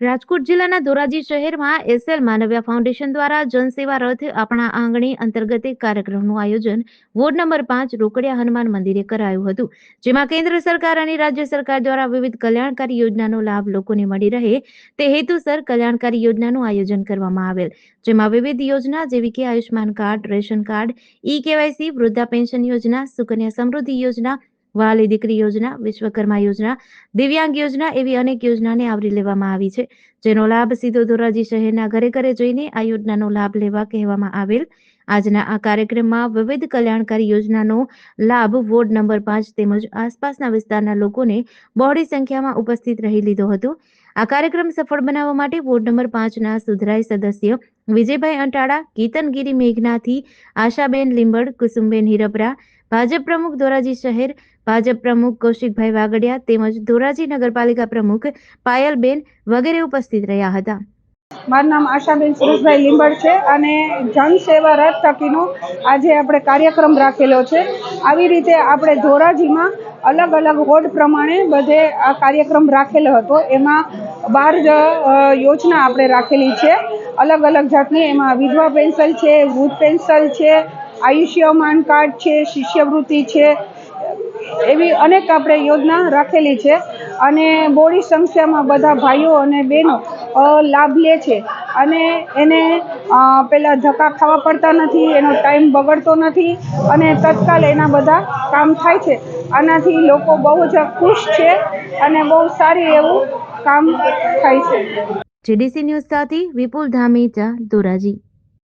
રાજકોટ જિલ્લાના ધોરાજી શહેરમાં SL માનવ્યા foundation દ્વારા જનસેવા રથ આપણા આંગણી અંતર્ગત કાર્યક્રમનું આયોજન વોર્ડ નંબર પાંચ રોકડિયા હનુમાન મંદિરે કરાયું હતું. જેમાં કેન્દ્ર સરકાર અને રાજ્ય સરકાર દ્વારા વિવિધ કલ્યાણકારી યોજનાનો લાભ લોકોને મળી રહે તે હેતુસર કલ્યાણકારી યોજનાનું આયોજન કરવામાં આવેલ. જેમાં વિવિધ યોજના જેવી કે Ayushman card, ration card, e KYC, વૃદ્ધા pension યોજના, સુકન્યા સમૃદ્ધિ યોજના વહાલી દીકરી યોજના, વિશ્વકર્મા યોજના, દિવ્યાંગ યોજના એવી અનેક યોજનાને આવરી લેવામાં આવી છે, જેનો લાભ સીધો ધોરાજી શહેરના ઘરે ઘરે જઈને આ યોજનાનો લાભ લેવા કહેવામાં આવેલ. આજના આ કાર્યક્રમમાં વિવિધ કલ્યાણકારી યોજનાનો લાભ વોર્ડ નંબર પાંચ તેમજ આસપાસના વિસ્તારના લોકોને બહોળી સંખ્યામાં ઉપસ્થિત રહી લીધો હતો. આ કાર્યક્રમ સફળ બનાવવા માટે વોર્ડ નંબર પાંચના સુધરાઈ સદસ્ય વિજયભાઈ અંટાળા કીર્તનગીરી મેઘનાથી, આશાબેન લીંબડ, કુસુમબેન હિરપરા, ભાજપ પ્રમુખ ધોરાજી શહેર, ભાજપ પ્રમુખ કૌશિકભાઈ વાગડિયા તેમજ ધોરાજી નગરપાલિકા પ્રમુખ પાયલબેન વગેરે ઉપસ્થિત રહ્યા હતા. મારું નામ આશાબેન સુરેશભાઈ લીંબડ છે અને જનસેવા રથ થકીનો આજે આપણે કાર્યક્રમ રાખેલો છે. આવી રીતે આપણે ધોરાજીમાં અલગ અલગ વોર્ડ પ્રમાણે બધે આ કાર્યક્રમ રાખેલો હતો. એમાં બાર યોજના આપણે રાખેલી છે. અલગ અલગ જાતની. એમાં વિધવા પેન્શન છે, વૃદ્ધ પેન્શન છે આયુષ્યમાન કાર્ડ છે, શિષ્યવૃત્તિ છે. એવી અનેક આપણે યોજના રાખેલી છે. અને બોડી સંખ્યામાં બધા ભાઈઓ અને બહેનો લાભ લે છે. અને એને પેલા ધક્કા ખાવા પડતા નથી, એનો ટાઈમ બગડતો નથી અને તત્કાલ એના બધા કામ થાય છે. આનાથી લોકો બહુ જ ખુશ છે અને બહુ સારી એવું કામ થાય છે. જેડીસી ન્યૂઝ સાથે વિપુલ ધામેચા ધોરાજી.